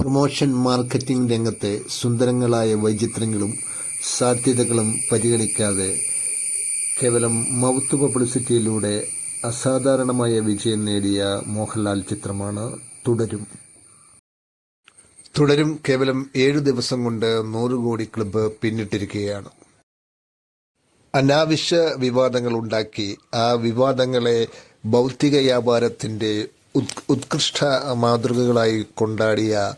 Promotion marketing രംഗത്തെ സുന്ദരങ്ങളായ വൈചിത്രങ്ങളും സാധ്യതകളും പരിഗണിക്കാതെ കേവലം മൗത്ത് പബ്ലിസിറ്റിയിലൂടെ അസാധാരണമായ വിജയം നേടിയ മോഹൻലാൽ ചിത്രമാണ് തുടരും. തുടരും കേവലം ഏഴു ദിവസം കൊണ്ട് നൂറ് കോടി ക്ലബ്ബ് പിന്നിട്ടിരിക്കുകയാണ്. അനാവശ്യ വിവാദങ്ങൾ ഉണ്ടാക്കി ആ വിവാദങ്ങളെ ഭൗതിക വ്യാപാരത്തിന്റെ ഉത്- ഉത്കൃഷ്ട മാതൃകകളായി കൊണ്ടാടിയ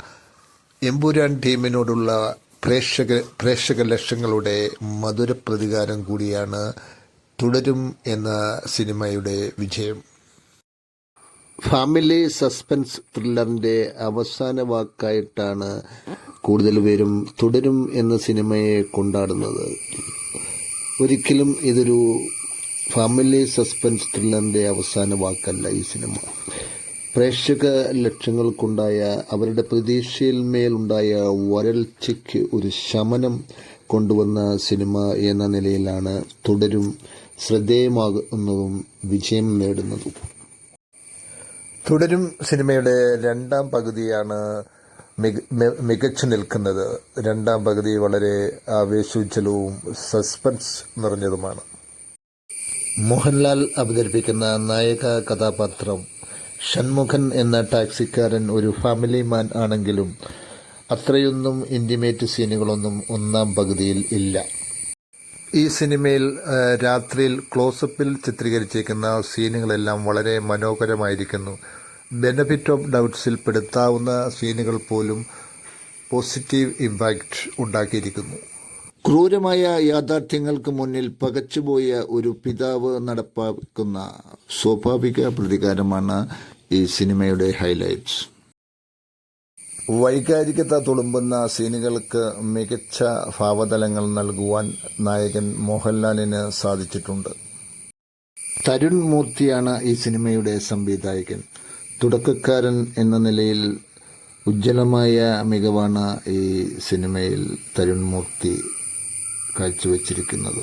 എമ്പുരാൻ ടീമിനോടുള്ള പ്രേക്ഷക പ്രേക്ഷക ലക്ഷങ്ങളുടെ മധുര പ്രതികാരം കൂടിയാണ് തുടരും എന്ന സിനിമയുടെ വിജയം. ഫാമിലി സസ്പെൻസ് ത്രില്ലറിന്റെ അവസാന വാക്കായിട്ടാണ് കൂടുതൽ പേരും തുടരും എന്ന സിനിമയെ കൊണ്ടാടുന്നത്. ഒരിക്കലും ഇതൊരു ഫാമിലി സസ്പെൻസ് ത്രില്ലറിന്റെ അവസാന വാക്കല്ല ഈ സിനിമ. പ്രേക്ഷക ലക്ഷ്യങ്ങൾക്കുണ്ടായ അവരുടെ പ്രതീക്ഷയിൽ മേലുണ്ടായ വരൾച്ചയ്ക്ക് ഒരു ശമനം കൊണ്ടുവന്ന സിനിമ എന്ന നിലയിലാണ് തുടരും ശ്രദ്ധേയമാകുന്നതും വിജയം നേടുന്നതും. തുടരും സിനിമയുടെ രണ്ടാം പകുതിയാണ് മിക- മികച്ചു നിൽക്കുന്നത്. രണ്ടാം പകുതി വളരെ ആവേശോജ്ജലവും സസ്പെൻസ് നിറഞ്ഞതുമാണ്. മോഹൻലാൽ അവതരിപ്പിക്കുന്ന നായക കഥാപാത്രം ഷൺമുഖൻ എന്ന ടാക്സിക്കാരൻ ഒരു ഫാമിലി മാൻ ആണെങ്കിലും അത്രയൊന്നും ഇന്റിമേറ്റ് സീനുകളൊന്നും ഒന്നാം പകുതിയിൽ ഇല്ല. ഈ സിനിമയിൽ രാത്രിയിൽ ക്ലോസപ്പിൽ ചിത്രീകരിച്ചിരിക്കുന്ന സീനുകളെല്ലാം വളരെ മനോഹരമായിരിക്കുന്നു. ബെനഫിറ്റ് ഓഫ് ഡൗട്ട്സിൽ പെടുത്താവുന്ന സീനുകൾ പോലും പോസിറ്റീവ് ഇമ്പാക്റ്റ് ഉണ്ടാക്കിയിരിക്കുന്നു. ക്രൂരമായ യാഥാർത്ഥ്യങ്ങൾക്ക് മുന്നിൽ പകച്ചുപോയ ഒരു പിതാവ് നടപ്പാക്കുന്ന സ്വാഭാവിക പ്രതികാരമാണ് ഈ സിനിമയുടെ ഹൈലൈറ്റ്സ്. വൈകാരികത തുളുമ്പുന്ന സീനുകൾക്ക് മികച്ച ഭാവതലങ്ങൾ നൽകുവാൻ നായകൻ മോഹൻലാലിന് സാധിച്ചിട്ടുണ്ട്. തരുൺ മൂർത്തിയാണ് ഈ സിനിമയുടെ സംവിധായകൻ. തുടക്കക്കാരൻ എന്ന നിലയിൽ ഉജ്ജ്വലമായ മികവാണ് ഈ സിനിമയിൽ തരുൺ മൂർത്തി കാഴ്ചവെച്ചിരിക്കുന്നത്.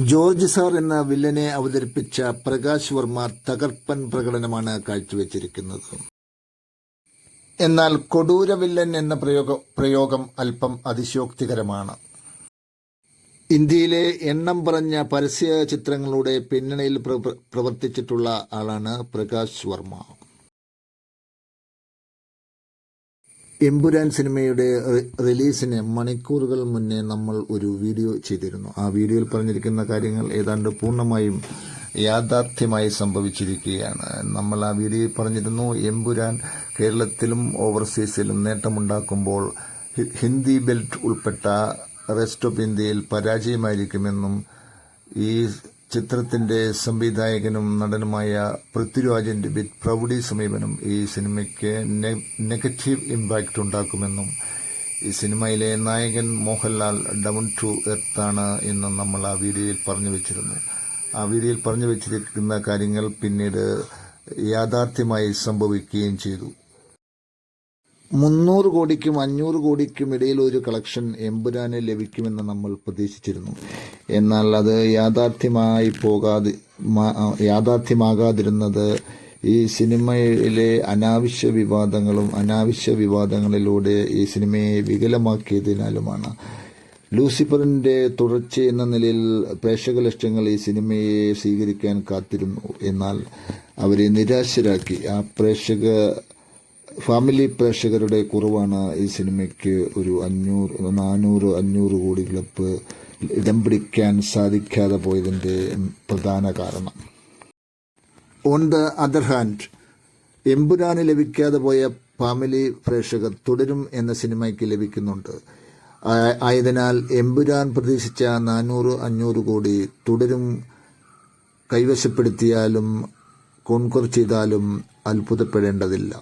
ജോർജ് സാർ എന്ന വില്ലനെ അവതരിപ്പിച്ച പ്രകാശ് വർമ്മ തകർപ്പൻ പ്രകടനമാണ് കാഴ്ചവെച്ചിരിക്കുന്നത്. എന്നാൽ കൊടൂര വില്ലൻ എന്ന പ്രയോഗ പ്രയോഗം അല്പം അതിശയോക്തികരമാണ്. ഇന്ത്യയിലെ എണ്ണം പറഞ്ഞ പരസ്യ ചിത്രങ്ങളുടെ പിന്നണിയിൽ പ്രവർത്തിച്ചിട്ടുള്ള ആളാണ് പ്രകാശ് വർമ്മ. എമ്പുരാൻ സിനിമയുടെ റിലീസിന് മണിക്കൂറുകൾ മുന്നേ നമ്മൾ ഒരു വീഡിയോ ചെയ്തിരുന്നു. ആ വീഡിയോയിൽ പറഞ്ഞിരിക്കുന്ന കാര്യങ്ങൾ ഏതാണ്ട് പൂർണമായും യാഥാർത്ഥ്യമായി സംഭവിച്ചിരിക്കുകയാണ്. നമ്മൾ ആ വീഡിയോയിൽ പറഞ്ഞിരുന്നു എമ്പുരാൻ കേരളത്തിലും ഓവർസീസിലും നേട്ടമുണ്ടാക്കുമ്പോൾ ഹിന്ദി ബെൽറ്റ് ഉൾപ്പെട്ട റെസ്റ്റ് ഓഫ് ഇന്ത്യയിൽ പരാജയമായിരിക്കുമെന്നും ഈ ചിത്രത്തിന്റെ സംവിധായകനും നടനുമായ പൃഥ്വിരാജിന്റെ വിത്ത് പ്രൗഢി സമീപനം ഈ സിനിമയ്ക്ക് നെഗറ്റീവ് ഇമ്പാക്റ്റ് ഉണ്ടാക്കുമെന്നും ഈ സിനിമയിലെ നായകൻ മോഹൻലാൽ ഡൗൺ ടു എർത്താണ് എന്ന് നമ്മൾ ആ വീഡിയോയിൽ പറഞ്ഞു വെച്ചിരുന്നു. ആ വീഡിയോയിൽ പറഞ്ഞു വെച്ചിരിക്കുന്ന കാര്യങ്ങൾ പിന്നീട് യാഥാർത്ഥ്യമായി സംഭവിക്കുകയും ചെയ്തു. മുന്നൂറ് കോടിക്കും അഞ്ഞൂറ് കോടിക്കും ഇടയിൽ ഒരു കളക്ഷൻ എമ്പുരാന് ലഭിക്കുമെന്ന് നമ്മൾ പ്രതീക്ഷിച്ചിരുന്നു. എന്നാൽ അത് യാഥാർത്ഥ്യമായി പോകാതെ യാഥാർത്ഥ്യമാകാതിരുന്നത് ഈ സിനിമയിലെ അനാവശ്യ വിവാദങ്ങളും അനാവശ്യ വിവാദങ്ങളിലൂടെ ഈ സിനിമയെ വികലമാക്കിയതിനാലുമാണ്. ലൂസിഫറിന്റെ തുടർച്ച എന്ന നിലയിൽ പ്രേക്ഷക ലക്ഷ്യങ്ങൾ ഈ സിനിമയെ സ്വീകരിക്കാൻ കാത്തിരുന്നു. എന്നാൽ അവരെ നിരാശരാക്കി. ആ പ്രേക്ഷക ഫാമിലി പ്രേക്ഷകരുടെ കുറവാണ് ഈ സിനിമയ്ക്ക് ഒരു അഞ്ഞൂറ് നാനൂറ് അഞ്ഞൂറ് കോടി ക്ലബ്ബ് ഇടം പിടിക്കാൻ സാധിക്കാതെ പോയതിന്റെ പ്രധാന കാരണം. ഓൺ ദ അതർ ഹാൻഡ് എമ്പുരാന് ലഭിക്കാതെ പോയ ഫാമിലി പ്രേക്ഷകർ തുടരും എന്ന സിനിമയ്ക്ക് ലഭിക്കുന്നുണ്ട്. ആയതിനാൽ എമ്പുരാൻ പ്രതീക്ഷിച്ച നാനൂറ് അഞ്ഞൂറ് കോടി തുടരും കൈവശപ്പെടുത്തിയാലും കോൺകർ ചെയ്താലും അത്ഭുതപ്പെടേണ്ടതില്ല.